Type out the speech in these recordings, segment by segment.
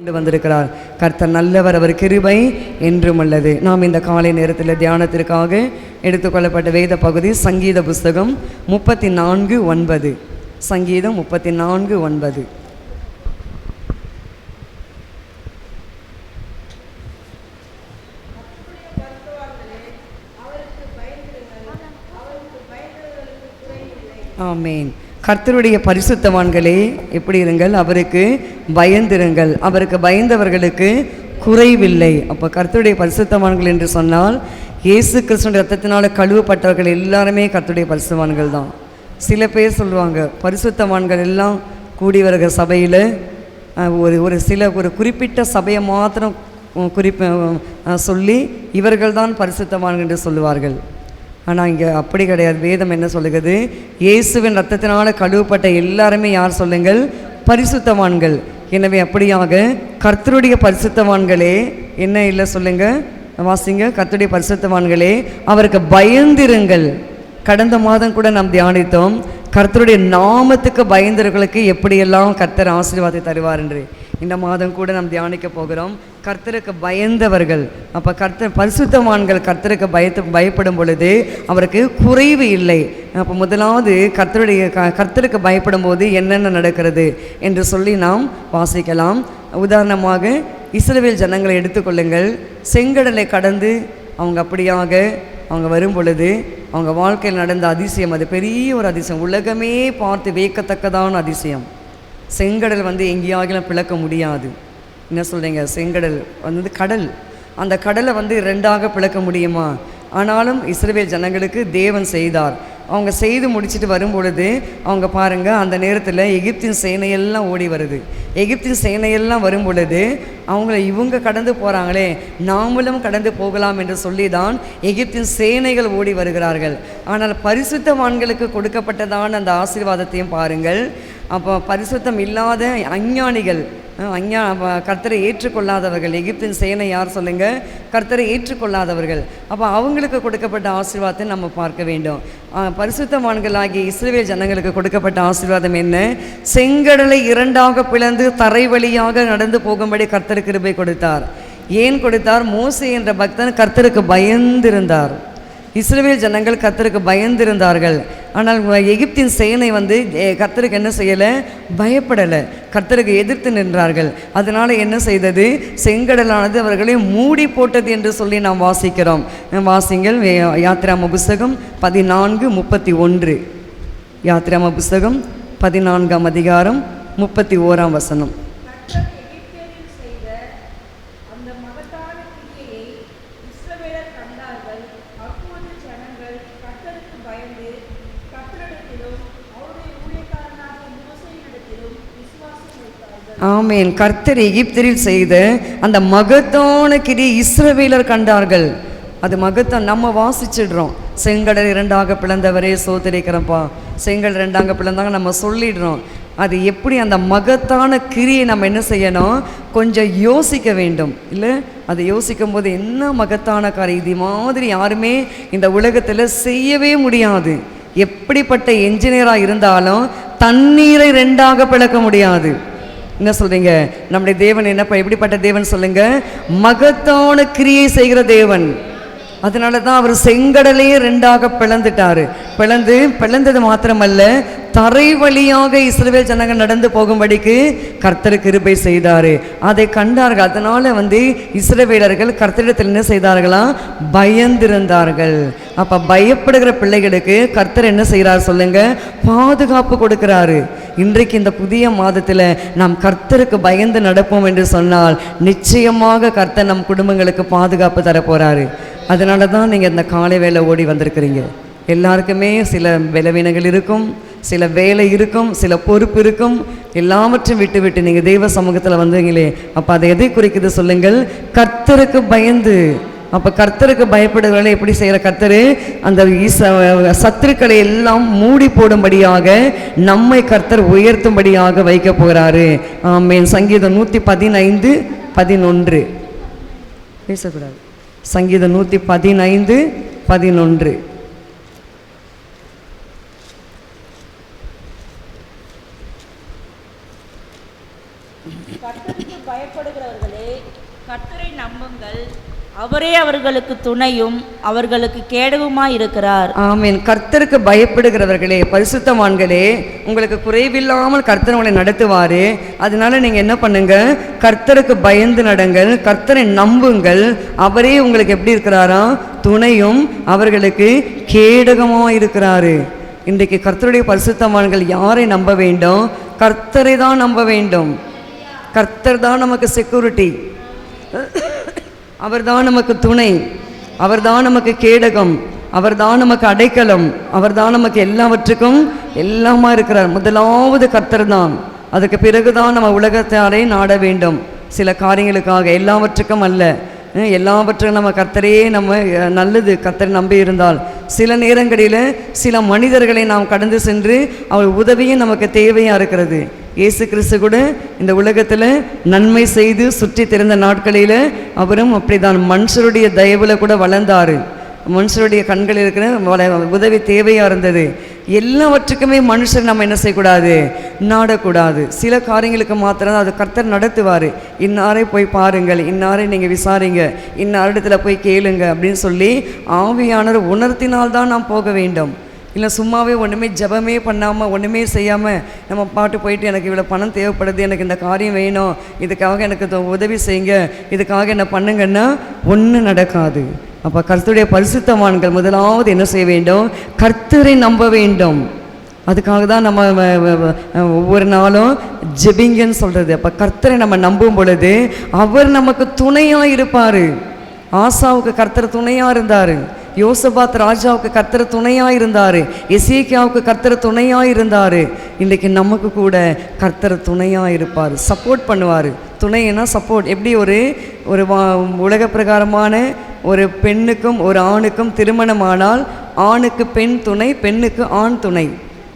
கொண்டு வந்திருக்கிறார். கர்த்தர் நல்லவர் அவர் கிருபை என்றும் உள்ளது. நாம் இந்த காலை நேரத்தில் தியானத்திற்காக எடுத்துக்கொள்ளப்பட்ட வேத பகுதி சங்கீத புஸ்தகம் முப்பத்தி நான்கு ஒன்பது. சங்கீதம் முப்பத்தி நான்கு ஒன்பது. ஆமேன். கர்த்தருடைய பரிசுத்தவான்களே எப்படி இருங்கள் அவருக்கு பயந்திருங்கள். அவருக்கு பயந்தவர்களுக்கு குறைவில்லை. அப்போ கர்த்தருடைய பரிசுத்தவான்கள் என்று சொன்னால் இயேசு கிருஷ்ணன் ரத்தத்தினால் கழுவப்பட்டவர்கள் எல்லாருமே கர்த்தருடைய பரிசுத்தவான்கள் தான். சில பேர் சொல்லுவாங்க பரிசுத்தவான்கள் எல்லாம் கூடி வருகிற சபையில் ஒரு ஒரு சில ஒரு குறிப்பிட்ட சபையை மாத்திரம் குறிப்ப சொல்லி இவர்கள் தான் பரிசுத்தவான்கள் என்று சொல்லுவார்கள். ஆனால் இங்கே அப்படி கிடையாது. வேதம் என்ன சொல்லுகிறது? இயேசுவின் ரத்தத்தினால் கழுவப்பட்ட எல்லாருமே யார் சொல்லுங்கள்? பரிசுத்தவான்கள். எனவே அப்படியாக கர்த்தருடைய பரிசுத்தவான்களே என்ன இல்லை சொல்லுங்கள் வாசிங்க. கர்த்தருடைய பரிசுத்தவான்களே அவருக்கு பயந்திருங்கள். கடந்த மாதம் கூட நாம் தியானித்தோம். கர்த்தருடைய நாமத்துக்கு பயந்தவர்களுக்கு எப்படியெல்லாம் கர்த்தர் ஆசீர்வாதத்தை தருவார் என்று. இந்த மாதம் கூட நாம் தியானிக்க போகிறோம். கர்த்தருக்கு பயந்தவர்கள் அப்போ கர்த்தர் பரிசுத்தவான்கள் கர்த்தருக்கு பயத்து பயப்படும் பொழுது அவருக்கு குறைவு இல்லை. அப்போ முதலாவது கர்த்தருடைய க கர்த்தருக்கு பயப்படும் போது என்னென்ன நடக்கிறது என்று சொல்லி நாம் வாசிக்கலாம். உதாரணமாக இஸ்ரவேல் ஜனங்களை எடுத்துக்கொள்ளுங்கள். செங்கடலை கடந்து அவங்க அப்படியாக அவங்க வரும் பொழுது அவங்க வாழ்க்கையில் நடந்த அதிசயம் அது பெரிய ஒரு அதிசயம். உலகமே பார்த்து வியக்கத்தக்கதான அதிசயம். செங்கடல் வந்து எங்கேயாகிலும் பிளக்க முடியாது. என்ன சொல்கிறீங்க செங்கடல் வந்து கடல். அந்த கடலை வந்து ரெண்டாக பிளக்க முடியுமா? ஆனாலும் இஸ்ரவேல் ஜனங்களுக்கு தேவன் செய்தார். அவங்க செய்து முடிச்சுட்டு வரும் பொழுது அவங்க பாருங்கள் அந்த நேரத்தில் எகிப்தின் சேனையெல்லாம் ஓடி வருது. எகிப்தின் சேனையெல்லாம் வரும் பொழுது அவங்கள இவங்க கடந்து போகிறாங்களே நாமளும் கடந்து போகலாம் என்று சொல்லி தான் எகிப்தின் சேனைகள் ஓடி வருகிறார்கள். ஆனால் பரிசுத்தவான்களுக்கு கொடுக்கப்பட்டதான அந்த ஆசீர்வாதத்தையும் பாருங்கள். அப்போ பரிசுத்தம் இல்லாத அஞ்ஞானிகள் அஞ்ஞா கர்த்தரை ஏற்றுக்கொள்ளாதவர்கள் எகிப்தின் சேனை யார் சொல்லுங்க? கர்த்தரை ஏற்றுக்கொள்ளாதவர்கள். அப்போ அவங்களுக்கு கொடுக்கப்பட்ட ஆசீர்வாதத்தை நம்ம பார்க்க வேண்டும். அஹ், பரிசுத்தவான்களாகிய இஸ்ரேல் ஜனங்களுக்கு கொடுக்கப்பட்ட ஆசீர்வாதம் என்ன? செங்கடலை இரண்டாக பிளந்து தரை வழியாக நடந்து போகும்படி கர்த்தருக்கு கிருபை கொடுத்தார். ஏன் கொடுத்தார்? மோசே என்ற பக்தன் கர்த்தருக்கு பயந்திருந்தார். இஸ்ரேல் ஜனங்கள் கர்த்தருக்கு பயந்திருந்தார்கள். ஆனால் எகிப்தின் சேனை வந்து கர்த்தருக்கு என்ன செய்யலை? பயப்படலை. கர்த்தருக்கு எதிர்த்து நின்றார்கள். அதனால் என்ன செய்தது? செங்கடலானது அவர்களை மூடி போட்டது என்று சொல்லி நாம் வாசிக்கிறோம். வாசிங்கள் வே- யாத்திராம புஸ்தகம் பதினான்கு முப்பத்தி ஒன்று. யாத்திராம புஸ்தகம் பதினான்காம் அதிகாரம் முப்பத்தி ஓராம் வசனம் கர்த்தர் எகிப்தியரில் செய்த அந்த மகத்தான கிரியையை இஸ்ரவேலர் கண்டார்கள் அப்போது ஜனங்கள் கர்த்தருக்கு பயந்து கர்த்தரிடத்திலும் அவருடைய ஊழியக்காரனாக மோசையினிடத்திலும் விசுவாசம் வைத்தார்கள் ஆமேன். கர்த்தர் எகிப்தரில் செய்த அந்த மகத்தான கிரியை இஸ்ரவேலர் கண்டார்கள். அது மகத்தம் நம்ம வாசிச்சிடுறோம். செங்கடல் இரண்டாக பிளந்தவரே சோதரிக்கிறப்பா. செங்கல் ரெண்டாக பிளந்தாங்க நம்ம சொல்லிடுறோம். அது எப்படி அந்த மகத்தான கிரியை நம்ம என்ன செய்யணும்? கொஞ்சம் யோசிக்க வேண்டும். இல்லை? அதை யோசிக்கும் போது என்ன மகத்தான காரியம்? இது மாதிரி யாருமே இந்த உலகத்தில் செய்யவே முடியாது. எப்படிப்பட்ட என்ஜினியராக இருந்தாலும் தண்ணீரை ரெண்டாக பிளக்க முடியாது. என்ன சொல்கிறீங்க நம்முடைய தேவன் என்னப்பா? எப்படிப்பட்ட தேவன் சொல்லுங்கள் மகத்தான கிரியை செய்கிற தேவன். அதனால தான் அவர் செங்கடலையே ரெண்டாக பிளந்துட்டாரு. பிளந்து பிளந்தது மாத்திரமல்ல தரை வழியாக இஸ்ரவேல் ஜனங்கள் நடந்து போகும்படிக்கு கர்த்தர் கிருபை செய்தார். அதை கண்டார்கள். அதனால் வந்து இஸ்ரவேலர்கள் கர்த்தரிடத்தில் என்ன செய்தார்களாம் பயந்திருந்தார்கள். அப்போ பயப்படுகிற பிள்ளைகளுக்கு கர்த்தர் என்ன செய்கிறார் சொல்லுங்க? பாதுகாப்பு கொடுக்கிறாரு. இன்றைக்கு இந்த புதிய மாதத்தில் நாம் கர்த்தருக்கு பயந்து நடப்போம் என்று சொன்னால் நிச்சயமாக கர்த்தர் நம் குடும்பங்களுக்கு பாதுகாப்பு தரப்போகிறாரு அதனால தான் நீங்கள் இந்த காலை வேலை ஓடி வந்திருக்கிறீங்க. எல்லாருக்குமே சில பலவீனங்கள் இருக்கும் சில வேலை இருக்கும் சில பொறுப்பு இருக்கும். எல்லாவற்றையும் விட்டு விட்டு நீங்கள் தெய்வ சமூகத்தில் வந்தீங்களே அப்போ அதை எதை குறிக்குது சொல்லுங்கள்? கர்த்தருக்கு பயந்து. அப்போ கர்த்தருக்கு பயப்படுகிறவர்களை எப்படி செய்கிற கர்த்தரு? அந்த ஈச- சத்துருக்களை எல்லாம் மூடி போடும்படியாக நம்மை கர்த்தர் உயர்த்தும்படியாக வைக்க போகிறாரு. ஆமேன். சங்கீதம் நூற்றி பதினைந்து பதினொன்று. பேசக்கூடாது. சங்கீதம் நூற்றி பதினைந்து பதினொன்று. கர்த்தருக்கு பயப்படுகிறவர்களே கர்த்தரை நம்புங்கள். அவரே அவர்களுக்கு துணையும் அவர்களுக்கு கேடவுமாய் இருக்கிறார். ஆமீன். கர்த்தருக்கு பயப்படுகிறவர்களே பரிசுத்தவான்களே உங்களுக்கு குறைவில்லாமல் கர்த்தர் உங்களை நடத்துவாரு. அதனால நீங்க என்ன பண்ணுங்க? கர்த்தருக்கு பயந்து நடங்கள் கர்த்தரை நம்புங்கள். அவரே உங்களுக்கு எப்படி இருக்கிறாரா? துணையும் அவர்களுக்கு கேடகமாக இருக்கிறாரு. இன்றைக்கு கர்த்தருடைய பரிசுத்தவான்கள் யாரை நம்ப வேண்டும்? கர்த்தரை தான் நம்ப வேண்டும். கர்த்தர் தான் நமக்கு செக்யூரிட்டி அவர்தான் நமக்கு துணை. அவர்தான் நமக்கு கேடகம். அவர்தான் நமக்கு அடைக்கலம். அவர்தான் நமக்கு எல்லாவற்றுக்கும் எல்லாமா இருக்கிறார். முதலாவது கர்த்தர் தான் அதுக்கு பிறகுதான் நம்ம உலகத்தாரை நாட வேண்டும். சில காரியங்களுக்காக. எல்லாவற்றுக்கும் அல்ல. எல்லாவற்றையும் நம்ம கர்த்தரையே நம்ம நல்லது கர்த்தரை நம்பி இருந்தால். சில நேரங்களில் சில மனிதர்களை நாம் கடந்து சென்று அவர் உதவியும் நமக்கு தேவையாக இருக்கிறது. இயேசு கிறிஸ்து கூட இந்த உலகத்தில் நன்மை செய்து சுற்றி திறந்த நாட்களில் அவரும் அப்படிதான் மனுஷருடைய தயவில் கூட வளர்ந்தார். மனுஷருடைய கண்கள் இருக்கிற வள- உதவி தேவையாக இருந்தது. எல்லாவற்றுக்குமே மனுஷர் நம்ம என்ன செய்யக்கூடாது? நாடக்கூடாது. சில காரியங்களுக்கு மாத்திரம் அது கர்த்தர் நடத்துவார். இன்னாரை போய் பாருங்கள் இன்னாரை நீங்கள் விசாரிங்க இன்னாரிடத்தில் போய் கேளுங்க அப்படின்னு சொல்லி ஆவியானவர் உணர்த்தினால்தான் நாம் போக வேண்டும். இல்லை சும்மாவே ஒன்றுமே ஜெபமே பண்ணாமல் ஒன்றுமே செய்யாமல் நம்ம பாட்டு போயிட்டு எனக்கு இவ்வளோ பணம் தேவைப்படுது எனக்கு இந்த காரியம் வேணும் இதுக்காக எனக்கு உதவி செய்யுங்க இதுக்காக என்ன பண்ணுங்கன்னா ஒன்றும் நடக்காது. அப்போ கர்த்தருடைய பரிசுத்தவான்கள் முதலாவது என்ன செய்ய வேண்டும்? கர்த்தரை நம்ப வேண்டும். அதுக்காக தான் நம்ம ஒவ்வொரு நாளும் ஜெபிங்கன்னு சொல்கிறது அப்போ கர்த்தரை நம்ம நம்பும் பொழுது அவர் நமக்கு துணையாக இருப்பார். ஆசாவுக்கு கர்த்தர் துணையாக இருந்தார். யோசபாத் ராஜாவுக்கு கர்த்தர் துணையாக இருந்தார் எசேக்கியாவுக்கு கர்த்தர் துணையாக இருந்தார் இன்றைக்கி நமக்கு கூட கர்த்தர் துணையாக இருப்பார் சப்போர்ட் பண்ணுவார். துணைன்னா சப்போர்ட் எப்படி? ஒரு ஒரு வா- உலக பிரகாரமான ஒரு பெண்ணுக்கும் ஒரு ஆணுக்கும் திருமணமானால் ஆணுக்கு பெண் துணை பெண்ணுக்கு ஆண் துணை.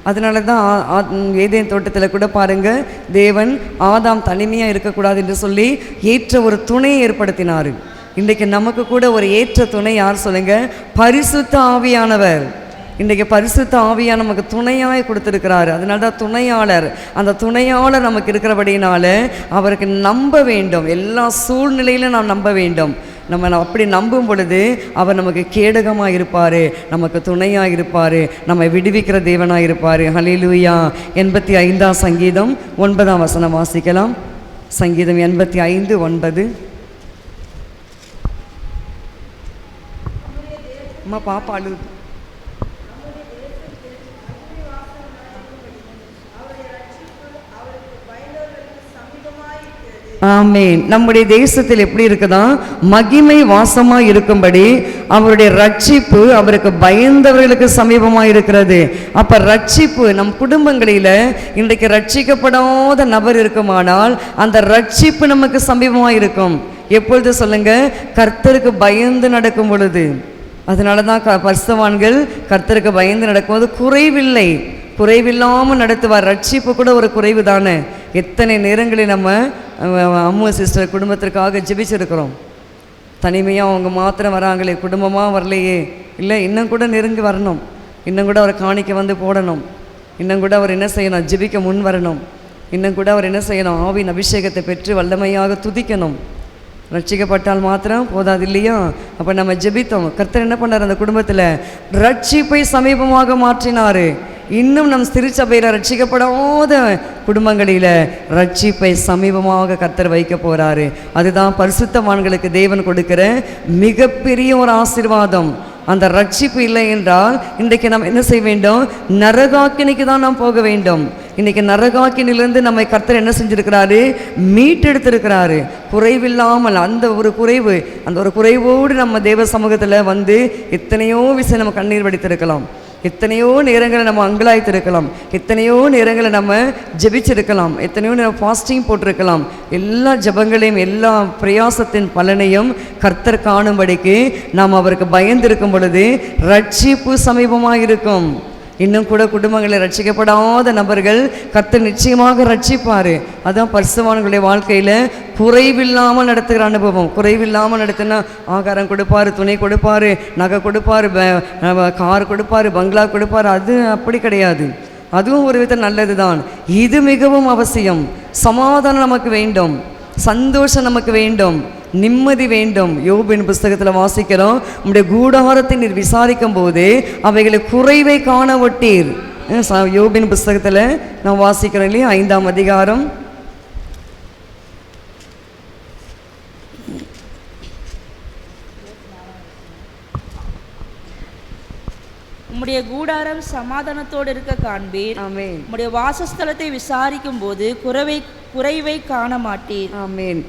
அதனால தான் ஏதேன் தோட்டத்தில் கூட பாருங்க தேவன் ஆதாம் தனிமையாக இருக்கக்கூடாது என்று சொல்லி ஏற்ற ஒரு துணையை ஏற்படுத்தினார். இன்றைக்கு நமக்கு கூட ஒரு ஏற்ற துணை யார் சொல்லுங்க? பரிசுத்த ஆவியானவர். இன்றைக்கு பரிசுத்த ஆவியா நமக்கு துணையாக கொடுத்துருக்கிறாரு. அதனால தான் துணையாளர். அந்த துணையாளர் நமக்கு இருக்கிறபடினால அவருக்கு நம்ப வேண்டும். எல்லா சூழ்நிலையிலும் நாம் நம்ப வேண்டும். நம்ம அப்படி நம்பும் பொழுது அவர் நமக்கு கேடகமாக இருப்பார். நமக்கு துணையாக இருப்பார். நம்மை விடுவிக்கிற தேவனாக இருப்பார். ஹலிலூயா எண்பத்தி ஐந்தாம் சங்கீதம் ஒன்பதாம் வசனம் வாசிக்கலாம். சங்கீதம் எண்பத்தி ஐந்து ஒன்பது. அம்மா பாப்பா அழுது. ஆமே நம்முடைய தேசத்தில் எப்படி இருக்குதா? மகிமை வாசமா இருக்கும்படி அவருடைய ரட்சிப்பு அவருக்கு பயந்தவர்களுக்கு சமீபமா இருக்கிறது. அப்போ ரட்சிப்பு நம் குடும்பங்களில் இன்றைக்கு ரட்சிக்கப்படாத நபர் இருக்குமானால் அந்த ரட்சிப்பு நமக்கு சமீபமா இருக்கும். எப்பொழுது சொல்லுங்க? கர்த்தருக்கு பயந்து நடக்கும் பொழுது. அதனால தான் க பரிசுத்தவான்கள் கர்த்தருக்கு பயந்து நடக்கும்போது குறைவில்லை. குறைவில்லாமல் நடத்துவார். ரட்சிப்பு கூட ஒரு குறைவு தானே எத்தனை நேரங்களில் நம்ம அம்மா சிஸ்டர் குடும்பத்திற்காக ஜெபிச்சிருக்கிறோம். தனிமையாக அவங்க மாத்திரம் வராங்களே குடும்பமாக வரலையே. இல்லை இன்னும் கூட நெருங்கி வரணும். இன்னும் கூட அவர் காணிக்க வந்து போடணும். இன்னும் கூட அவர் என்ன செய்யணும்? ஜெபிக்க முன் வரணும். இன்னும் கூட அவர் என்ன செய்யணும்? ஆவின் அபிஷேகத்தை பெற்று வல்லமையாக துதிக்கணும். ரட்சிக்கப்பட்டால் மாத்திரம் போதாது இல்லையா அப்போ நம்ம ஜெபித்தோம். கர்த்தர் என்ன பண்ணார் அந்த குடும்பத்தில்? ரட்சிப்பை சமீபமாக மாற்றினார். இன்னும் நம் திருச்சபையில் ரட்சிக்கப்படாத குடும்பங்களில் ரட்சிப்பை சமீபமாக கர்த்தர் வைக்க போகிறாரு அதுதான் பரிசுத்தவான்களுக்கு தேவன் கொடுக்கிற மிகப்பெரிய ஒரு ஆசீர்வாதம். அந்த ரட்சிப்பு இல்லை என்றால் இன்றைக்கு நாம் என்ன செய்ய வேண்டும்? நரகாக்கினைக்கு தான் நாம் போக வேண்டும். இன்றைக்கி நரகாக்கினிலிருந்து நம்மை கர்த்தர் என்ன செஞ்சுருக்கிறாரு? மீட்டெடுத்திருக்கிறாரு. குறைவில்லாமல் அந்த ஒரு குறைவு அந்த ஒரு குறைவோடு நம்ம தேவ சமூகத்தில் வந்து எத்தனையோ விஷயம் நம்ம கண்ணீர் வடித்திருக்கலாம். எத்தனையோ நேரங்களை நம்ம அங்கலாய்த்திருக்கலாம். எத்தனையோ நேரங்களை நம்ம ஜெபிச்சிருக்கலாம். எத்தனையோ நேரம் ஃபாஸ்டிங் போட்டிருக்கலாம். எல்லா ஜெபங்களையும் எல்லா பிரயாசத்தின் பலனையும் கர்த்தர் காணும்படிக்கு நாம் அவருக்கு பயந்திருக்கும் பொழுது ரட்சிப்பு சமீபமாக இருக்கும் இன்னும் கூட குடும்பங்களில் ரட்சிக்கப்படாத நபர்கள் கர்த்தர் நிச்சயமாக ரட்சிப்பார். அதான் பரிசுவான்களுடைய வாழ்க்கையில் குறைவில்லாமல் நடத்துகிற அனுபவம். குறைவில்லாமல் நடத்தினா ஆகாரம் கொடுப்பாரு துணை கொடுப்பாரு நகை கொடுப்பாரு கார் கொடுப்பாரு பங்களா கொடுப்பாரு அது அப்படி கிடையாது. அதுவும் ஒரு விதம் நல்லது தான் இது மிகவும் அவசியம். சமாதானம் நமக்கு வேண்டும். சந்தோஷம் நமக்கு வேண்டும். நிம்மதி வேண்டும். யோபின் புஸ்தகத்தில் வாசிக்கிறோம். உம்முடைய கூடாரத்தை நீர் விசாரிக்கும் போது அவைகளை குறைவை காண ஒட்டீர். யோபின் புஸ்தகத்தில் நான் வாசிக்கிறோம் இல்லையா? ஐந்தாம் அதிகாரம். உம்முடைய கூடாரம் சமாதானத்தோடு இருக்க காண்பீர். ஆமென். உம்முடைய வாசஸ்தலத்தை விசாரிக்கும் போது குறைவை குறைவை காண மாட்டீர். ஆமென்.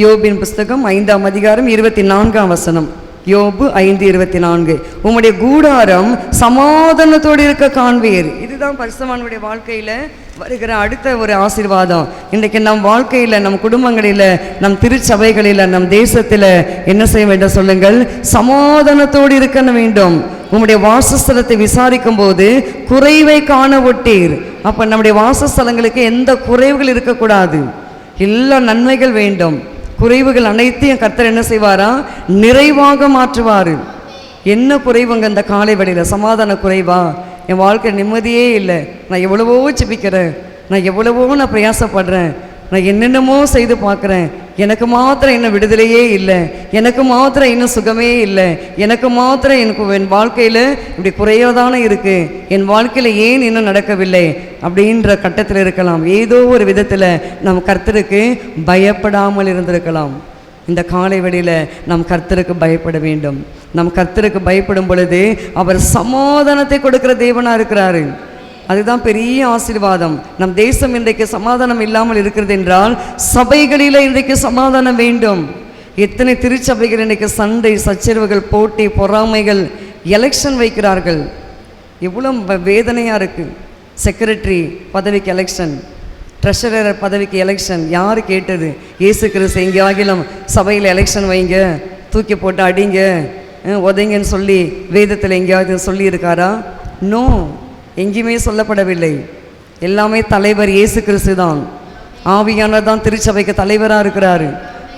யோபின் புஸ்தகம் ஐந்தாம் அதிகாரம் இருபத்தி நான்காம் வசனம். யோபு ஐந்து இருபத்தி நான்கு உம்முடைய கூடாரம் சமாதானத்தோடு இருக்க காண்பீர். இதுதான் பரிசுமானுடைய வாழ்க்கையில் வருகிற அடுத்த ஒரு ஆசீர்வாதம். இன்றைக்கு நம் வாழ்க்கையில் நம் குடும்பங்களில் நம் திருச்சபைகளில் நம் தேசத்தில் என்ன செய்ய வேண்டும் சொல்லுங்கள்? சமாதானத்தோடு இருக்க வேண்டும். உம்முடைய வாசஸ்தலத்தை விசாரிக்கும் போது குறைவை காண ஒட்டீர். அப்போ நம்முடைய வாசஸ்தலங்களுக்கு எந்த குறைவுகள் இருக்கக்கூடாது. எல்லா நன்மைகள் வேண்டும். குறைவுகள் அனைத்தையும் கர்த்தர் என்ன செய்வாரா? நிறைவாக மாற்றுவார். என்ன குறைவுங்க இந்த காலை வேளையில்? சமாதான குறைவா? என் வாழ்க்கை நிம்மதியே இல்லை. நான் எவ்வளவோ சிப்பிக்கிறேன் நான் எவ்வளவோ நான் பிரயாசப்படுறேன். நான் என்னென்னமோ செய்து பார்க்குறேன். எனக்கு மாத்திரம் இன்னும் விடுதலையே இல்லை. எனக்கு மாத்திரம் இன்னும் சுகமே இல்லை. எனக்கு மாத்திரம் எனக்கு என் வாழ்க்கையில் இப்படி குறையதானே இருக்குது என் வாழ்க்கையில் ஏன் இன்னும் நடக்கவில்லை? அப்படின்ற கட்டத்தில் இருக்கலாம். ஏதோ ஒரு விதத்தில் நம் கர்த்தருக்கு பயப்படாமல் இருந்திருக்கலாம். இந்த காலை வெளியில் நம் கர்த்தருக்கு பயப்பட வேண்டும். நம் கர்த்தருக்கு பயப்படும் பொழுது அவர் சமாதானத்தை கொடுக்கிற தேவனாக இருக்கிறாரு. அதுதான் பெரிய ஆசீர்வாதம். நம் தேசம் இன்றைக்கு சமாதானம் இல்லாமல் இருக்கிறது என்றால் சபைகளில் இன்றைக்கு சமாதானம் வேண்டும். எத்தனை திருச்சபைகள் இன்றைக்கு சண்டை சச்சரவுகள் போட்டி பொறாமைகள் எலெக்ஷன் வைக்கிறார்கள். எவ்வளோ வேதனையாக இருக்குது செக்ரட்டரி பதவிக்கு எலெக்ஷன் ட்ரெஷரர் பதவிக்கு எலெக்ஷன் யார் கேட்டது? இயேசு கிறிஸ்து எங்கேயாகிலும் சபையில் எலெக்ஷன் வைங்க தூக்கி போட்டு அடிங்க உதைங்கன்னு சொல்லி வேதத்தில் எங்கேயாவது சொல்லியிருக்காரா? நோ எங்கேயுமே சொல்லப்படவில்லை. எல்லாமே தலைவர் இயேசு கிறிஸ்து தான். ஆவியானவர் தான் திருச்சபைக்கு தலைவராக இருக்கிறாரு.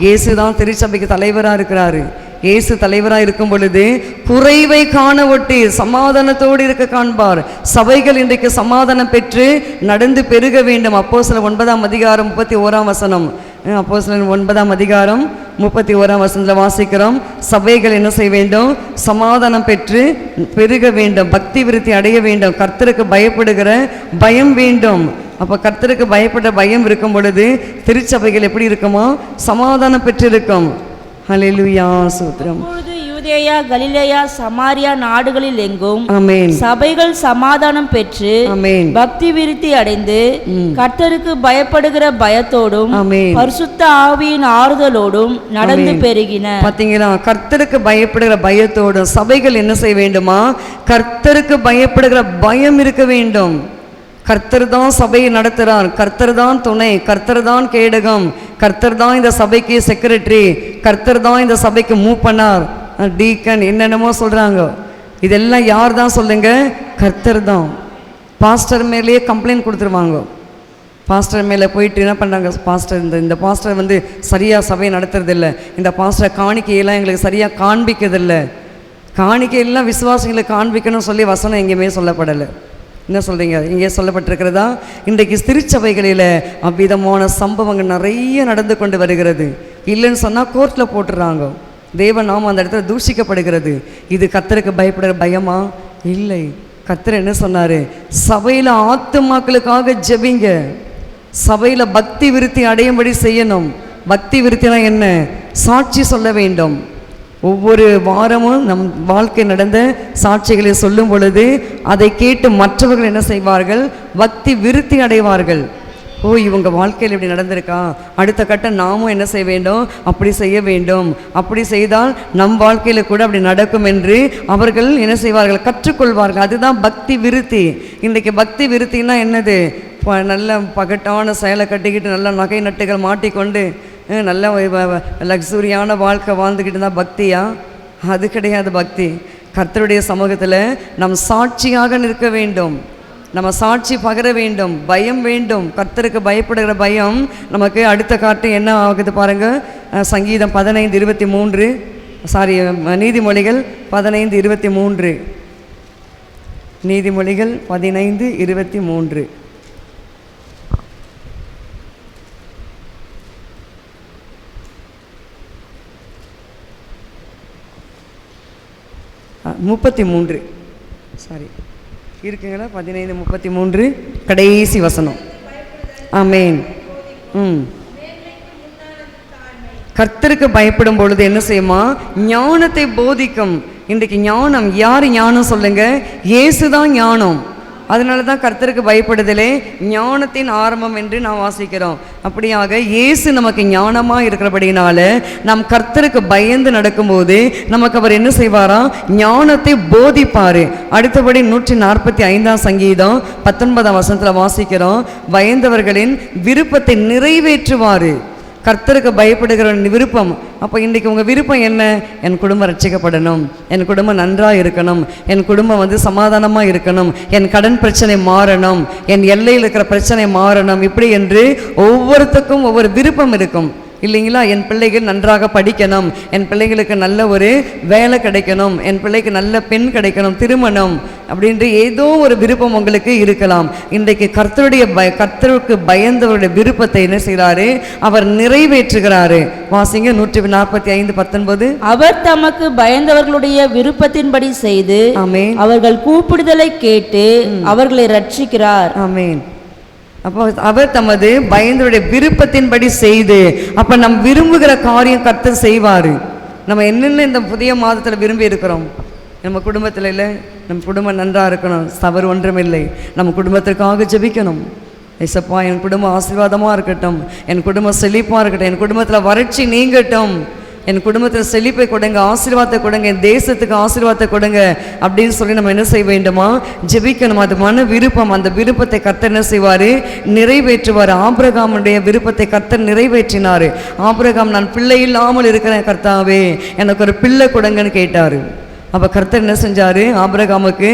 இயேசு தான் திருச்சபைக்கு தலைவராக இருக்கிறாரு. இயேசு தலைவராக இருக்கும் பொழுது குறைவை காண ஒட்டி சமாதானத்தோடு இருக்க காண்பார். சபைகள் இன்றைக்கு சமாதானம் பெற்று நடந்து பெருக வேண்டும். அப்போ சில ஒன்பதாம் அதிகாரம் முப்பத்தி ஓராம் வசனம். அப்போ ஒன்பதாம் அதிகாரம் முப்பத்தி ஓராம் வசனத்தில் வாசிக்கிறோம். சபைகள் என்ன செய்ய வேண்டும்? சமாதானம் பெற்று பெருக வேண்டும். பக்தி விருத்தி அடைய வேண்டும். கர்த்தருக்கு பயப்படுகிற பயம் வேண்டும். அப்போ கர்த்தருக்கு பயப்பட பயம் இருக்கும் பொழுது திருச்சபைகள் எப்படி இருக்குமோ? சமாதானம் பெற்றிருக்கும். ஹலெலுயா சூத்திரம். அப்பொழுது யூதேயா கலிலேயா சமாரியா நாடுகளில் எங்கும் சபைகள் சமாதானம் பெற்று பக்தி விருத்தி அடைந்து கர்த்தருக்கு பயப்படுகிற பயத்தோடும் பரிசுத்த ஆவியின் ஆறுதலோடும் நடந்து பெருகின. பார்த்தீங்களா கர்த்தருக்கு பயப்படுகிற பயத்தோடு சபைகள் என்ன செய்ய வேண்டுமா? கர்த்தருக்கு பயப்படுகிற பயம் இருக்க வேண்டும். கர்த்தர் தான் சபையை நடத்துகிறார் கர்த்தர் தான் துணை. கர்த்தர் தான் கேடகம். கர்த்தர் தான் இந்த சபைக்கு செக்ரட்டரி கர்த்தர் தான் இந்த சபைக்கு மூவ் பண்ணார். டீக்கன் என்னென்னமோ சொல்கிறாங்க இதெல்லாம் யார் தான் சொல்லுங்க? கர்த்தர் தான் பாஸ்டர் மேலேயே கம்ப்ளைண்ட் கொடுத்துருவாங்க. பாஸ்டர் மேலே போயிட்டு என்ன பண்ணுறாங்க பாஸ்டர் இந்த இந்த பாஸ்டர் வந்து சரியாக சபையை நடத்துறதில்ல. இந்த பாஸ்டர் காணிக்கையெல்லாம் எங்களுக்கு சரியாக காண்பிக்கிறதில்ல. காணிக்கையெல்லாம் விசுவாசிகளை காண்பிக்கணும்னு சொல்லி வசனம் எங்கேயுமே சொல்லப்படலை. என்ன சொல்கிறீங்க இங்கே சொல்லப்பட்டிருக்கிறதா? இன்றைக்கு திருச்சபைகளில் அவ்விதமான சம்பவங்கள் நிறைய நடந்து கொண்டு வருகிறது. இல்லைன்னு சொன்னால் கோர்ட்டில் போட்டுடுறாங்க தேவ நாம் அந்த இடத்துல தூஷிக்கப்படுகிறது. இது கத்தருக்கு பயப்படுற பயமா? இல்லை. கத்தர் என்ன சொன்னார்? சபையில் ஆத்துமாக்களுக்காக ஜெபிங்க. சபையில் பக்தி விருத்தி அடையும்படி செய்யணும். பக்தி விருத்தினா என்ன? சாட்சி சொல்ல வேண்டும். ஒவ்வொரு வாரமும் நம் வாழ்க்கை நடந்த சாட்சிகளை சொல்லும் பொழுது அதை கேட்டு மற்றவர்கள் என்ன செய்வார்கள்? பக்தி விருத்தி அடைவார்கள். ஓ இவங்க வாழ்க்கையில் இப்படி நடந்திருக்கா? அடுத்த கட்டம் நாமும் என்ன செய்ய வேண்டும்? அப்படி செய்ய வேண்டும். அப்படி செய்தால் நம் வாழ்க்கையில் கூட அப்படி நடக்கும் என்று அவர்கள் என்ன செய்வார்கள்? கற்றுக்கொள்வார்கள். அதுதான் பக்தி விருத்தி. இன்றைக்கு பக்தி விருத்தின்னா என்னது? ப- நல்ல பகட்டான சேலை கட்டிக்கிட்டு நல்ல நகை நட்டுகள் மாட்டிக்கொண்டு நல்ல லக்ஸுரியான வாழ்க்கை வாழ்ந்துக்கிட்டு தான் பக்தியா? அது கிடையாது பக்தி. கர்த்தருடைய சமூகத்தில் நம் சாட்சியாக நிற்க வேண்டும். நம்ம சாட்சி பகர வேண்டும் பயம் வேண்டும் கர்த்தருக்கு பயப்படுகிற பயம். நமக்கு அடுத்த காட்டு என்ன ஆகுது பாருங்கள் சங்கீதம் பதினைந்து இருபத்தி மூன்று. சாரி நீதிமொழிகள் பதினைந்து இருபத்தி மூன்று. நீதிமொழிகள் பதினைந்து இருபத்தி மூன்று. முப்பத்தி மூன்று. சாரி இருக்குங்களா? பதினைந்து முப்பத்தி மூன்று கடைசி வசனம். ஆமேன். ம். கர்த்தருக்கு பயப்படும் பொழுது என்ன செய்யுமா? ஞானத்தை போதிக்கும். இன்றைக்கு ஞானம் யார் ஞானம் சொல்லுங்க? இயேசுதான் ஞானம். அதனால தான் கர்த்தருக்கு பயப்படுதலே ஞானத்தின் ஆரம்பம் என்று நாம் வாசிக்கிறோம். அப்படியாக இயேசு நமக்கு ஞானமாக இருக்கிறபடினால நாம் கர்த்தருக்கு பயந்து நடக்கும்போது நமக்கு அவர் என்ன செய்வாரா? ஞானத்தை போதிப்பார். அடுத்தபடி நூற்றி நாற்பத்தி ஐந்தாம் சங்கீதம் பத்தொன்பதாம் வசனத்தில் வாசிக்கிறோம். பயந்தவர்களின் விருப்பத்தை நிறைவேற்றுவார். கர்த்தருக்கு பயப்படுகிற விருப்பம். அப்போ இன்றைக்கி உங்கள் விருப்பம் என்ன? என் குடும்பம் ரட்சிக்கப்படணும். என் குடும்பம் நன்றாக இருக்கணும். என் குடும்பம் வந்து சமாதானமாக இருக்கணும். என் கடன் பிரச்சனை மாறணும். என் எல்லையில் இருக்கிற பிரச்சனை மாறணும். இப்படி என்று ஒவ்வொருத்துக்கும் ஒவ்வொரு விருப்பம் இருக்கும். இல்லைங்களா? என் பிள்ளைகள் நன்றாக படிக்கணும். என் பிள்ளைகளுக்கு நல்ல ஒரு வேலை கிடைக்கணும். என் பிள்ளைக்கு நல்ல பெண் கிடைக்கணும். திருமணம் அப்படின்ற ஏதோ ஒரு விருப்பம் உங்களுக்கு இருக்கலாம். இன்றைக்கு கர்த்தருடைய பய கர்த்தருக்கு பயந்தவருடைய விருப்பத்தை என்ன செய்கிறாரு அவர் நிறைவேற்றுகிறாரு. வாசிங்க நூற்றி நாற்பத்தி ஐந்து பத்தொன்பது. அவர் தமக்கு பயந்தவர்களுடைய விருப்பத்தின்படி செய்து அவர்கள் கூப்பிடுதலை கேட்டு அவர்களை ரட்சிக்கிறார். ஆமென். அப்போ அவர் தமது பயந்தருடைய விருப்பத்தின்படி செய்து அப்போ நம் விரும்புகிற காரியம் கர்த்தர் செய்வார். நம்ம என்னென்ன இந்த புதிய மாதத்தில் விரும்பி இருக்கிறோம்? நம்ம குடும்பத்தில் இல்லை நம்ம குடும்பம் நன்றாக இருக்கணும் தவறு ஒன்றுமில்லை. நம்ம குடும்பத்திற்காக ஜெபிக்கணும். ஏசப்பா என் குடும்பம் ஆசீர்வாதமாக இருக்கட்டும் என் குடும்பம் செழிப்பாக இருக்கட்டும் என் குடும்பத்தில் வறட்சி நீங்கட்டும். என் குடும்பத்தில் செழிப்பை கொடுங்க ஆசீர்வாதத்தை கொடுங்க என் தேசத்துக்கு ஆசீர்வாதத்தை கொடுங்க அப்படின்னு சொல்லி நம்ம என்ன செய்ய வேண்டுமா? ஜெபிக்கணும். அது மன விருப்பம். அந்த விருப்பத்தை கர்த்தர் என்ன செய்வார்? நிறைவேற்றுவார். ஆபிரகாமுடைய விருப்பத்தை கர்த்தர் நிறைவேற்றினார். ஆபிரகாம் நான் பிள்ளை இல்லாமல் இருக்கிறேன் கர்த்தாவே. எனக்கு ஒரு பிள்ளை கொடுங்கன்னு கேட்டார். அப்போ கர்த்தர் என்ன செஞ்சார்? ஆபிரகாமுக்கு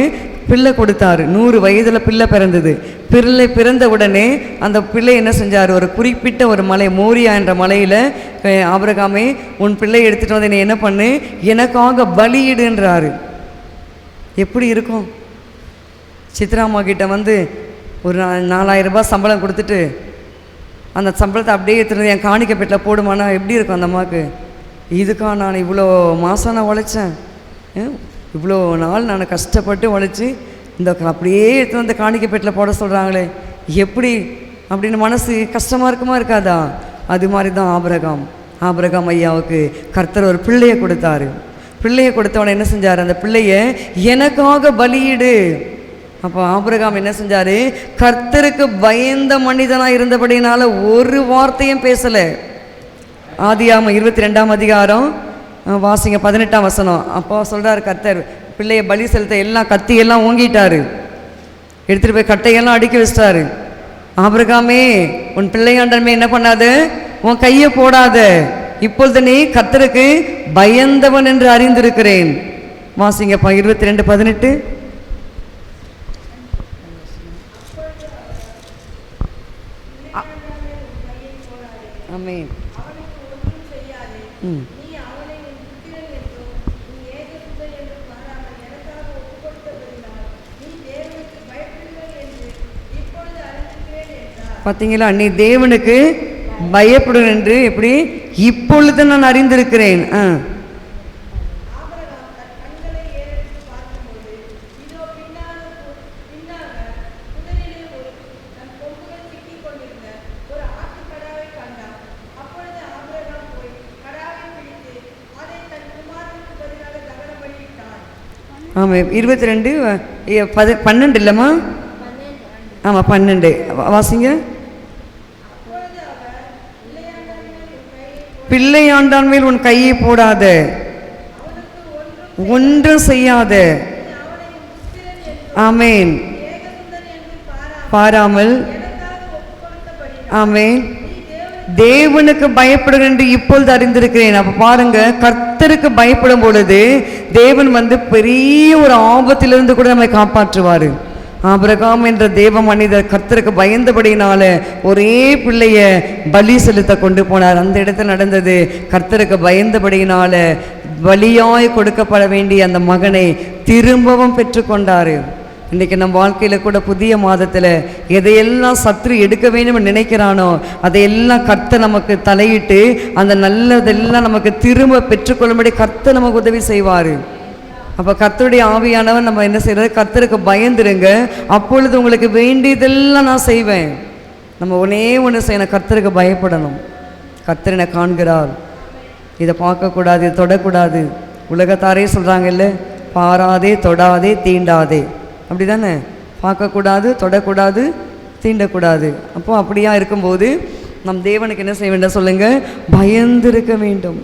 பிள்ளை கொடுத்தாரு. நூறு வயதில் பிள்ளை பிறந்தது. பிள்ளை பிறந்த உடனே அந்த பிள்ளை என்ன செஞ்சார்? ஒரு குறிப்பிட்ட ஒரு மலை மோரியா என்ற மலையில் ஆபரகாமே உன் பிள்ளை எடுத்துகிட்டு வந்து நீ என்ன பண்ணு? எனக்காக பலியிடுன்றாரு எப்படி இருக்கும்? சித்ராமா கிட்ட வந்து ஒரு நா- நாலாயிரம் ரூபாய் சம்பளம் கொடுத்துட்டு அந்த சம்பளத்தை அப்படியே எடுத்துகிட்டு என் காணிக்க பெட்டில் போடுமானா? எப்படி இருக்கும் அந்த அம்மாவுக்கு இதுக்கா நான் இவ்வளோ மாதம் நான் உழைச்சேன். இவ்வளோ நாள் நான் கஷ்டப்பட்டு உழைச்சி இந்த அப்படியே எடுத்து வந்து காணிக்கப்பேட்டில் போட சொல்கிறாங்களே எப்படி? அப்படின்னு மனசு கஷ்டமாக இருக்குமா இருக்காதா? அது மாதிரி தான் ஆபிரகாம். ஆபிரகாம் ஐயாவுக்கு கர்த்தர் ஒரு பிள்ளையை கொடுத்தாரு. பிள்ளையை கொடுத்தவன என்ன செஞ்சார்? அந்த பிள்ளைய எனக்காக பலியிடு. அப்போ ஆபிரகாம் என்ன செஞ்சார்? கர்த்தருக்கு பயந்த மனிதனாக இருந்தபடினால ஒரு வார்த்தையும் பேசலை. ஆதியாம இருபத்தி ரெண்டாம் அதிகாரம் வாசிங்க பதினெட்டாம் வசனம். அப்போ சொல்கிறார் கர்த்தர் பிள்ளைய பலி செலுத்த எல்லாம் கத்தியெல்லாம் ஓங்கிட்டாரு. எடுத்துகிட்டு போய் கட்டையெல்லாம் அடுக்கி வச்சிட்டாரு. ஆபிரகாமே உன் பிள்ளையாண்டமே என்ன பண்ணாது? உன் கையை போடாத. இப்பொழுது நீ கர்த்தருக்கு பயந்தவன் என்று அறிந்திருக்கிறேன். வாசிங்கப்பா இருபத்தி ரெண்டு பதினெட்டு. ஆமே ம். பார்த்தீங்களா நீ தேவனுக்கு பயப்படும் என்று எப்படி இப்பொழுது நான் அறிந்திருக்கிறேன். ஆ. ஆமாம் இருபத்தி ரெண்டு பது பன்னெண்டு இல்லைம்மா? ஆமாம் பன்னெண்டு. வாசிங்க. பிள்ளையாண்டான் மேல் உன் கையை போடாத. ஒன்றும் செய்யாத. ஆமேன். பாராமல். ஆமேன். தேவனுக்கு பயப்படுகிறேன் என்று இப்பொழுது அறிந்திருக்கிறேன். அப்ப பாருங்க கர்த்தருக்கு பயப்படும் பொழுது தேவன் வந்து பெரிய ஒரு ஆபத்திலிருந்து கூட நம்மை காப்பாற்றுவார். ஆபிரகாம் என்ற தேவ மனிதர் கர்த்தருக்கு பயந்தபடினால ஒரே பிள்ளைய பலி செலுத்த கொண்டு போனார். அந்த இடத்துல நடந்தது. கர்த்தருக்கு பயந்தபடினால பலியாய் கொடுக்கப்பட வேண்டிய அந்த மகனை திரும்பவும் பெற்றுக்கொண்டார். இன்றைக்கி நம்ம வாழ்க்கையில் கூட புதிய மாதத்தில் எதையெல்லாம் சத்ரு எடுக்க வேணும்னு நினைக்கிறானோ அதையெல்லாம் கர்த்த நமக்கு தலையிட்டு அந்த நல்லதெல்லாம் நமக்கு திரும்ப பெற்றுக்கொள்ளும்படி கர்த்த நமக்கு உதவி செய்வார். அப்போ கத்தருடைய ஆவியானவர் நம்ம என்ன செய்யறது? கத்தருக்கு பயந்துருங்க. அப்பொழுது உங்களுக்கு வேண்டியதெல்லாம் நான் செய்வேன். நம்ம ஒன்றே ஒன்று செய்யணும். கத்தருக்கு பயப்படணும். கத்தரினை காண்கிறார். இதை பார்க்கக்கூடாது இதை தொடக்கூடாது. உலகத்தாரே சொல்கிறாங்கல்ல பாராதே தொடாதே தீண்டாதே. அப்படி தானே பார்க்கக்கூடாது தொடக்கூடாது தீண்டக்கூடாது. அப்போ அப்படியா இருக்கும்போது நம் தேவனுக்கு என்ன செய்ய வேண்டாம் சொல்லுங்கள் பயந்திருக்க வேண்டும்.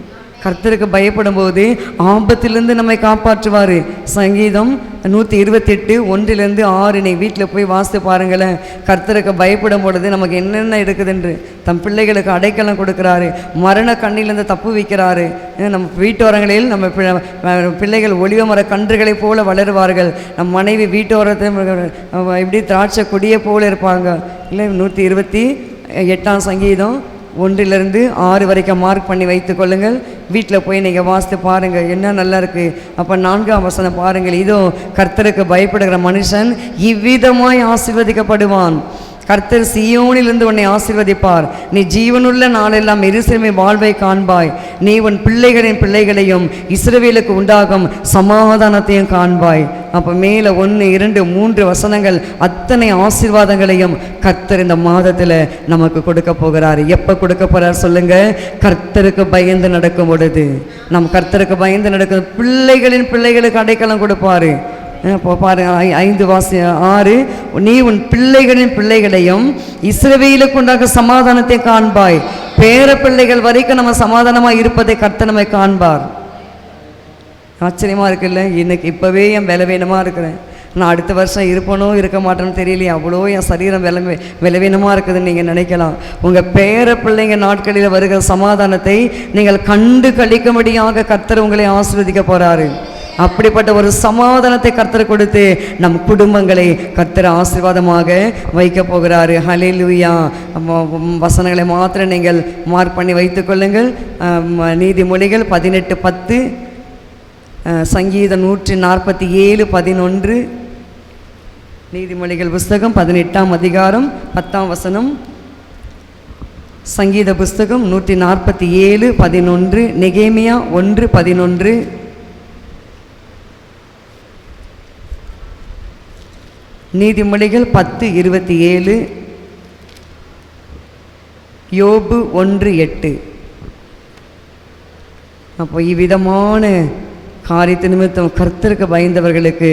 கர்த்தருக்கு பயப்படும் போது ஆபத்திலிருந்து நம்மை காப்பாற்றுவார். சங்கீதம் நூற்றி இருபத்தெட்டு ஒன்றிலேருந்து ஆறு நீ வீட்டில் போய் வாசித்து பாருங்களேன். கர்த்தருக்கு பயப்படும் பொழுது நமக்கு என்னென்ன இருக்குதுன்று. தம் பிள்ளைகளுக்கு அடைக்கலம் கொடுக்குறாரு. மரண கண்ணிலேருந்து தப்பு வைக்கிறாரு. நம்ம வீட்டோரங்களில் நம்ம பிள்ளைகள் ஒளிவ மர கன்றுகளைப் போல வளருவார்கள். நம் மனைவி வீட்டோரத்தில் இப்படி திராட்சை கொடியை போல இருப்பாங்க. இல்லை நூற்றி இருபத்தி எட்டாம் சங்கீதம். ஒன்றிலிருந்து ஆறு வரைக்கும் மார்க் பண்ணி வைத்து கொள்ளுங்கள். வீட்டில் போய் நீங்கள் வாசித்து பாருங்கள். என்ன நல்லா இருக்குது அப்போ நான்காம் வசனம் பாருங்கள். இதோ கர்த்தருக்கு பயப்படுகிற மனுஷன் இவ்விதமாய் ஆசிர்வதிக்கப்படுவான். கர்த்தர் சியோனிலிருந்து உன்னை ஆசிர்வதிப்பார். நீ ஜீவனுள்ள நாளெல்லாம் எருசலேமை வாழ்வை காண்பாய். நீ உன் பிள்ளைகளின் பிள்ளைகளையும் இஸ்ரவேலுக்கு உண்டாகும் சமாதானத்தையும் காண்பாய். அப்போ மேலே ஒன்று இரண்டு மூன்று வசனங்கள் அத்தனை ஆசீர்வாதங்களையும் கர்த்தர் இந்த மாதத்தில் நமக்கு கொடுக்க போகிறார். எப்போ கொடுக்க போகிறார் சொல்லுங்கள் கர்த்தருக்கு பயந்து நடக்கும் பொழுது. நம் கர்த்தருக்கு பயந்து நடக்கும் பிள்ளைகளின் பிள்ளைகளுக்கு அடைக்கலம் கொடுப்பாரு. இப்போ பாருங்கள் ஐ- ஐந்து வாசி ஆறு. நீ உன் பிள்ளைகளின் பிள்ளைகளையும் இஸ்ரவேலுக்கு உண்டாக சமாதானத்தை காண்பாய். பேர பிள்ளைகள் வரைக்கும் நம்ம சமாதானமாக இருப்பதை கர்த்தனமை காண்பார். ஆச்சரியமாக இருக்குல்ல? இன்னைக்கு இப்போவே என் விலவீனமாக இருக்கிறேன். நான் அடுத்த வருஷம் இருப்பனோ இருக்க மாட்டேன்னு தெரியலையே. அவ்வளோ என் சரீரம் வில விலவீனமாக இருக்குதுன்னு நீங்கள் நினைக்கலாம். உங்கள் பேர பிள்ளைங்க நாட்களில் வருகிற சமாதானத்தை நீங்கள் கண்டு கழிக்கும்படியாக கர்த்தர் உங்களை ஆசீர்வதிக்க போகிறாரு அப்படிப்பட்ட ஒரு சமாதானத்தை கர்த்தர் கொடுத்து நம் குடும்பங்களை கர்த்தர் ஆசீர்வாதமாக வைக்க போகிறாரு. ஹalleluya அம்ம- வசனங்களை மாத்திரம் நீங்கள் மார்க் பண்ணி வைத்துக் கொள்ளுங்கள். நீதிமொழிகள் பதினெட்டு பத்து சங்கீதம் நூற்றி நாற்பத்தி ஏழு பதினொன்று. நீதிமொழிகள் புஸ்தகம் பதினெட்டாம் அதிகாரம் பத்தாம் வசனம். சங்கீத புஸ்தகம் நூற்றி நாற்பத்தி ஏழு பதினொன்று. நெகேமியா ஒன்று பதினொன்று. நீதிமொழிகள் பத்து இருபத்தி ஏழு யோபு ஒன்று எட்டு. அப்போ இவ்விதமான காரியத்து நிமித்தம் கர்த்தருக்கு பயந்தவர்களுக்கு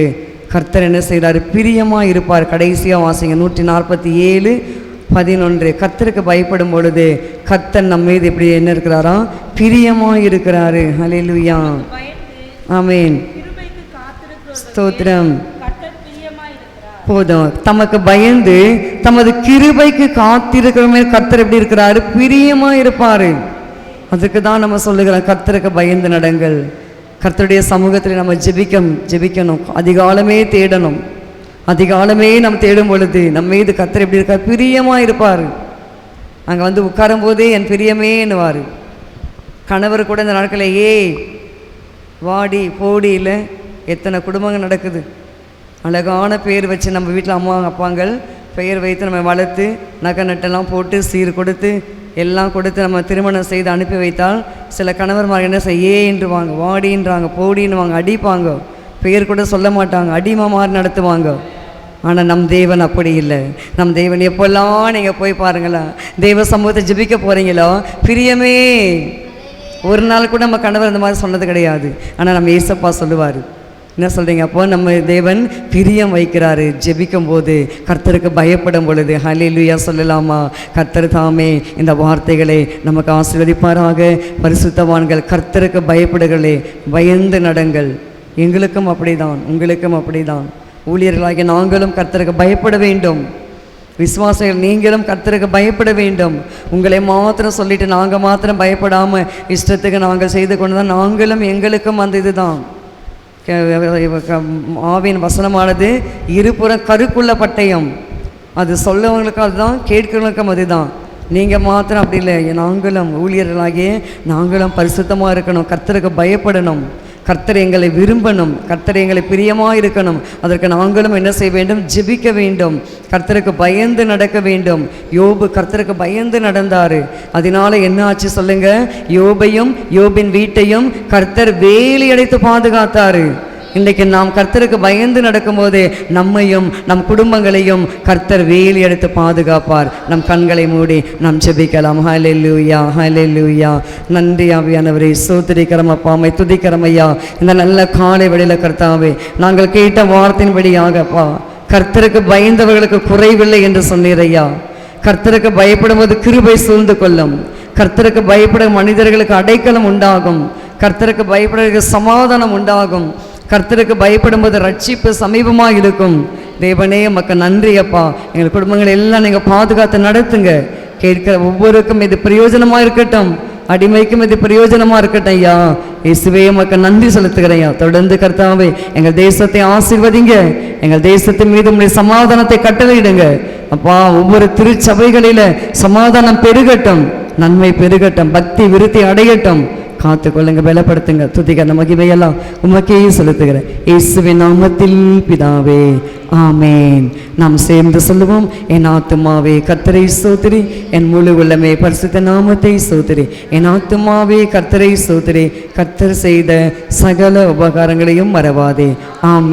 கர்த்தர் என்ன செய்கிறார்? பிரியமாக இருப்பார். கடைசியாக வாசிங்க. நூற்றி நாற்பத்தி ஏழு பதினொன்று. கர்த்தருக்கு பயப்படும் பொழுது கர்த்தர் நம்ம மீது இப்படி என்ன இருக்கிறாராம் பிரியமாக இருக்கிறாரு. பயந்து ஆமென் ஸ்தோத்திரம். இருக்கிறார் போதும். தமக்கு பயந்து தமது கிருபைக்கு காத்திருக்கிறவங்க கர்த்தர் எப்படி இருக்கிறாரு? பிரியமா இருப்பாரு. அதுக்கு தான் நம்ம சொல்லுகிறோம் கர்த்தருக்கு பயந்து நடங்கள். கர்த்தருடைய சமூகத்தில் நம்ம ஜெபிக்கம் ஜெபிக்கணும். அதிகாலமே தேடணும். அதிகாலமே நம்ம தேடும் பொழுது நம்ம மீது கர்த்தர் எப்படி இருக்கார்? பிரியமா இருப்பார். அங்கே வந்து உட்காரும் போதே என் பிரியமேன்னுவார் கணவர் கூட இந்த நாட்களில் ஏய் வாடி போடி இல்லை. எத்தனை குடும்பங்கள் நடக்குது. அழகான பேர் வச்சு நம்ம வீட்டில் அம்மா அப்பாங்கள் பெயர் வைத்து நம்ம வளர்த்து நகை நட்டெல்லாம் போட்டு சீர் கொடுத்து எல்லாம் கொடுத்து நம்ம திருமணம் செய்து அனுப்பி வைத்தால் சில கணவர்மார் என்ன செய்ய ஏன்றுவாங்க வாடின்றாங்க போடின்வாங்க அடிப்பாங்க. பெயர் கூட சொல்ல மாட்டாங்க அடிமா மாதிரி நடத்துவாங்க. ஆனால் நம் தேவன் அப்படி இல்லை. நம் தேவன் எப்போல்லாம் நீங்கள் போய் பாருங்களேன் தெய்வ சமூகத்தை ஜிபிக்க போகிறீங்களோ பிரியமே. ஒரு நாள் கூட நம்ம கணவர் இந்த மாதிரி சொன்னது கிடையாது. ஆனால் நம்ம ஏசப்பா சொல்லுவார் என்ன சொல்கிறீங்க அப்போ நம்ம தேவன் பிரியம் வைக்கிறாரு. ஜெபிக்கும் போது கர்த்தருக்கு பயப்படும் பொழுது ஹalleluya சொல்லலாமா? கர்த்தர் தாமே இந்த வார்த்தைகளை நமக்கு ஆசீர்வதிப்பாராக. பரிசுத்தவான்கள் கர்த்தருக்கு பயப்படுகளே பயந்து நடங்கள். எங்களுக்கும் அப்படிதான் உங்களுக்கும் அப்படிதான். ஊழியர்களாகிய நாங்களும் கர்த்தருக்கு பயப்பட வேண்டும். விசுவாசிகள் நீங்களும் கர்த்தருக்கு பயப்பட வேண்டும். உங்களை மாத்திரம் சொல்லிட்டு நாங்கள் மாத்திரம் பயப்படாமல் இஷ்டத்துக்கு நாங்கள் செய்து கொண்டு தான் நாங்களும் எங்களுக்கும் அந்த இதுதான் ஆவின் வசனமானது இருபுறம் கருக்குள்ள பட்டயம். அது சொல்லவங்களுக்கு அதுதான் கேட்கிறவங்களுக்கும் அதுதான். நீங்கள் மாத்திரம் அப்படி இல்லை. நாங்களும் ஊழியர்களாகிய நாங்களும் பரிசுத்தமாக இருக்கணும். கர்த்தருக்கு பயப்படணும். கர்த்தர் எங்களை விரும்பணும். கர்த்தர் எங்களை பிரியமாக இருக்கணும் அதற்கு நாங்களும் என்ன செய்ய வேண்டும்? ஜெபிக்க வேண்டும். கர்த்தருக்கு பயந்து நடக்க வேண்டும். யோபு கர்த்தருக்கு பயந்து நடந்தார். அதனால என்ன ஆச்சு சொல்லுங்க? யோபையும் யோபின் வீட்டையும் கர்த்தர் வேலி அடைத்து பாதுகாத்தாரு. இன்றைக்கு நாம் கர்த்தருக்கு பயந்து நடக்கும்போது நம்மையும் நம் குடும்பங்களையும் கர்த்தர் வேலி எடுத்து பாதுகாப்பார். நம் கண்களை மூடி நாம் ஜெபிக்கலாம். ஹalleluya ஹalleluya நன்றி ஆவியானவரே. சோத்திரிக்கிறோம் அப்பா துதிக்கிறோம் ஐயா. இந்த நல்ல காலை வெளியில கர்த்தாவே நாங்கள் கேட்ட வார்த்தையின்படியாகப்பா கர்த்தருக்கு பயந்தவர்களுக்கு குறைவில்லை என்று சொன்னீர் ஐயா. கர்த்தருக்கு பயப்படும்போது கிருபை சூழ்ந்து கொள்ளும். கர்த்தருக்கு பயப்படும் மனிதர்களுக்கு அடைக்கலம் உண்டாகும். கர்த்தருக்கு பயப்படுறதுக்கு சமாதானம் உண்டாகும். கர்த்தருக்கு பயப்படும் போது ரட்சிப்பு சமீபமாக இருக்கும். தேவனே மக்கள் நன்றி அப்பா. எங்கள் குடும்பங்கள் எல்லாம் நீங்கள் பாதுகாத்து நடத்துங்க. கேட்கிற ஒவ்வொருக்கும் இது பிரயோஜனமாக இருக்கட்டும். அடிமைக்கும் இது பிரயோஜனமாக இருக்கட்டும் ஐயா. இயேசுவே மக்கள் நன்றி செலுத்துகிறேன் ஐயா. தொடர்ந்து கர்த்தாவே எங்கள் தேசத்தை ஆசீர்வதிங்க. எங்கள் தேசத்தின் மீது உங்களுடைய சமாதானத்தை கட்டளையிடுங்க. அப்பா ஒவ்வொரு திருச்சபைகளில சமாதானம் பெருகட்டும். நன்மை பெருகட்டும். பக்தி விருத்தி அடையட்டும். காத்து கொள்ளுங்க பலப்படுத்துங்க துதிக்க மகிமையெல்லாம் உமக்கே செலுத்துகிறேன். இயேசுவின் நாமத்தில் பிதாவே ஆமேன். நாம் சேர்ந்து சொல்லுவோம் என் ஆத்துமாவே கர்த்தரை சோத்திரி என் முழு உள்ளமே பரிசுத்த நாமத்தை சோத்திரி என் ஆத்துமாவே கர்த்தரை சோத்திரி கர்த்தர் செய்த சகல உபகாரங்களையும் மறவாதே. ஆமே